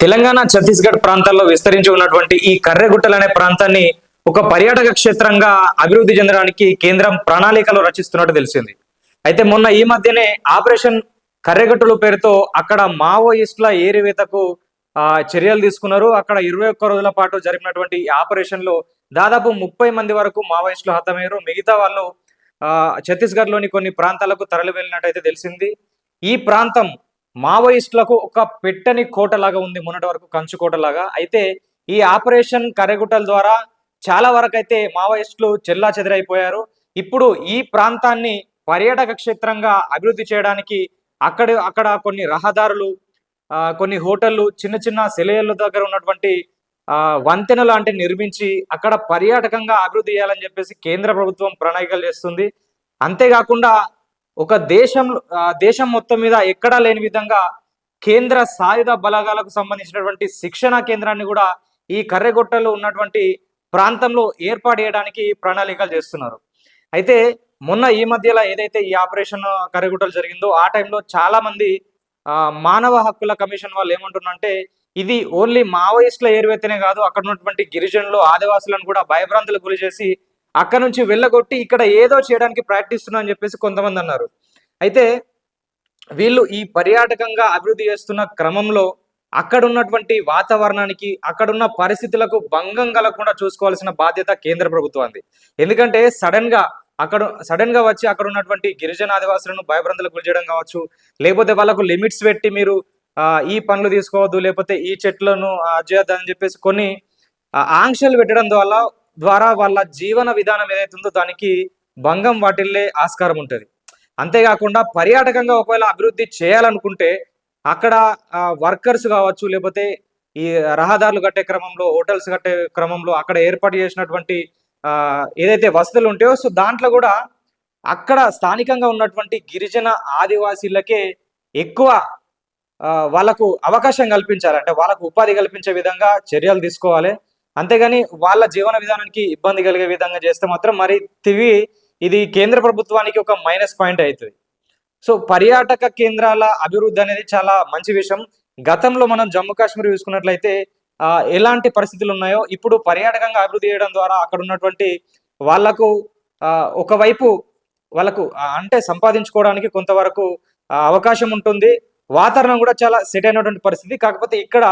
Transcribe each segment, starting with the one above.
తెలంగాణ ఛత్తీస్గఢ్ ప్రాంతాల్లో విస్తరించి ఉన్నటువంటి ఈ కర్రెగుట్టలు అనే ప్రాంతాన్ని ఒక పర్యాటక క్షేత్రంగా అభివృద్ధి చెందడానికి కేంద్రం ప్రణాళికలు రచిస్తున్నట్టు తెలిసింది. అయితే మొన్న ఈ మధ్యనే ఆపరేషన్ కర్రెగట్టుల పేరుతో అక్కడ మావోయిస్టుల ఏరివేతకు ఆ, చర్యలు తీసుకున్నారు. అక్కడ ఇరవై ఒక్క రోజుల పాటు జరిపినటువంటి ఆపరేషన్లో ఆపరేషన్లో దాదాపు ముప్పై మంది వరకు మావోయిస్టులు హతమయ్యారు. మిగతా వాళ్ళు ఆ, ఛత్తీస్గఢ్లోని కొన్ని ప్రాంతాలకు తరలి వెళ్ళినట్టయితే తెలిసింది. ఈ ప్రాంతం మావోయిస్టులకు ఒక పెట్టని కోటలాగా ఉంది మొన్నటి వరకు కంచు కోటలాగా. అయితే ఈ ఆపరేషన్ కరెగుట్టల ద్వారా చాలా వరకు అయితే మావోయిస్టులు చెల్లా చెదిరైపోయారు. ఇప్పుడు ఈ ప్రాంతాన్ని పర్యాటక క్షేత్రంగా అభివృద్ధి చేయడానికి అక్కడ అక్కడ కొన్ని రహదారులు కొన్ని హోటళ్ళు చిన్న చిన్న సెలయర్ల దగ్గర ఉన్నటువంటి వంతెన లాంటి నిర్మించి అక్కడ పర్యాటకంగా అభివృద్ధి చేయాలని చెప్పేసి కేంద్ర ప్రభుత్వం ప్రణాళికలు చేస్తుంది. అంతేకాకుండా ఒక దేశం దేశం మొత్తం మీద ఎక్కడా లేని విధంగా కేంద్ర సాయుధ బలగాలకు సంబంధించినటువంటి శిక్షణ కేంద్రాన్ని కూడా ఈ కర్రెగొట్టలో ఉన్నటువంటి ప్రాంతంలో ఏర్పాటు చేయడానికి ప్రణాళికలు చేస్తున్నారు. అయితే మొన్న ఈ మధ్యలో ఏదైతే ఈ ఆపరేషన్ కర్రెగుట్టలు జరిగిందో ఆ టైంలో చాలా మంది మానవ హక్కుల కమిషన్ వాళ్ళు ఏమంటున్నారంటే ఇది ఓన్లీ మావోయిస్టుల ఏరువెత్తనే కాదు అక్కడ ఉన్నటువంటి గిరిజనులు ఆదివాసులను కూడా భయభ్రాంతులకు గురి చేసి అక్కడ నుంచి వెళ్ళగొట్టి ఇక్కడ ఏదో చేయడానికి ప్రయత్నిస్తున్నా అని చెప్పేసి కొంతమంది అన్నారు. అయితే వీళ్ళు ఈ పర్యాటకంగా అభివృద్ధి చేస్తున్న క్రమంలో అక్కడ ఉన్నటువంటి వాతావరణానికి అక్కడున్న పరిస్థితులకు భంగం కలగకుండా చూసుకోవాల్సిన బాధ్యత కేంద్ర ప్రభుత్వానికి ఎందుకంటే సడన్గా అక్కడ సడన్గా వచ్చి అక్కడ ఉన్నటువంటి గిరిజన ఆదివాసులను భయభ్రాంతులకు గురి చేయడం కావచ్చు లేకపోతే వాళ్ళకు లిమిట్స్ పెట్టి మీరు ఈ పనులు తీసుకోవద్దు లేకపోతే ఈ చెట్లను చేయొద్దు అని చెప్పేసి కొన్ని ఆంక్షలు పెట్టడం ద్వారా ద్వారా వాళ్ళ జీవన విధానం ఏదైతే ఉందో దానికి భంగం వాటిల్లే ఆస్కారం ఉంటుంది. అంతేకాకుండా పర్యాటకంగా ఒకవేళ అభివృద్ధి చేయాలనుకుంటే అక్కడ వర్కర్స్ కావచ్చు లేకపోతే ఈ రహదారులు కట్టే క్రమంలో హోటల్స్ కట్టే క్రమంలో అక్కడ ఏర్పాటు చేసినటువంటి ఏదైతే వసతులు ఉంటాయో సో దాంట్లో కూడా అక్కడ స్థానికంగా ఉన్నటువంటి గిరిజన ఆదివాసీలకే ఎక్కువ వాళ్ళకు అవకాశం కల్పించాలి. అంటే వాళ్ళకు ఉపాధి కల్పించే విధంగా చర్యలు తీసుకోవాలి. అంతేగాని వాళ్ళ జీవన విధానానికి ఇబ్బంది కలిగే విధంగా చేస్తే మాత్రం మరి తివి ఇది కేంద్ర ప్రభుత్వానికి ఒక మైనస్ పాయింట్ అవుతుంది. సో పర్యాటక కేంద్రాల అభివృద్ధి అనేది చాలా మంచి విషయం. గతంలో మనం జమ్మూ కాశ్మీర్ చూసుకున్నట్లయితే ఎలాంటి పరిస్థితులు ఉన్నాయో ఇప్పుడు పర్యాటకంగా అభివృద్ధి చేయడం ద్వారా అక్కడ ఉన్నటువంటి వాళ్ళకు ఒకవైపు వాళ్ళకు అంటే సంపాదించుకోవడానికి కొంతవరకు అవకాశం ఉంటుంది. వాతావరణం కూడా చాలా సెట్ అయినటువంటి పరిస్థితి. కాకపోతే ఇక్కడ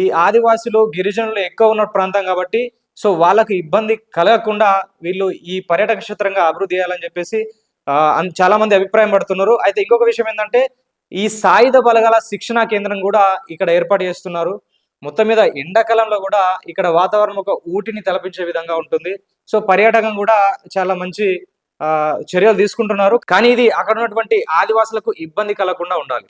ఈ ఆదివాసులు గిరిజనులు ఎక్కువ ఉన్న ప్రాంతం కాబట్టి సో వాళ్ళకు ఇబ్బంది కలగకుండా వీళ్ళు ఈ పర్యాటక క్షేత్రంగా అభివృద్ధి చేయాలని చెప్పేసి చాలా మంది అభిప్రాయం పడుతున్నారు. అయితే ఇంకొక విషయం ఏంటంటే ఈ సాయుధ బలగాల శిక్షణా కేంద్రం కూడా ఇక్కడ ఏర్పాటు చేస్తున్నారు. మొత్తం మీద ఎండాకాలంలో కూడా ఇక్కడ వాతావరణం ఒక ఊటిని తలపించే విధంగా ఉంటుంది. సో పర్యాటకం కూడా చాలా మంచి చర్యలు తీసుకుంటున్నారు. కానీ ఇది అక్కడ ఉన్నటువంటి ఆదివాసులకు ఇబ్బంది కలగకుండా ఉండాలి.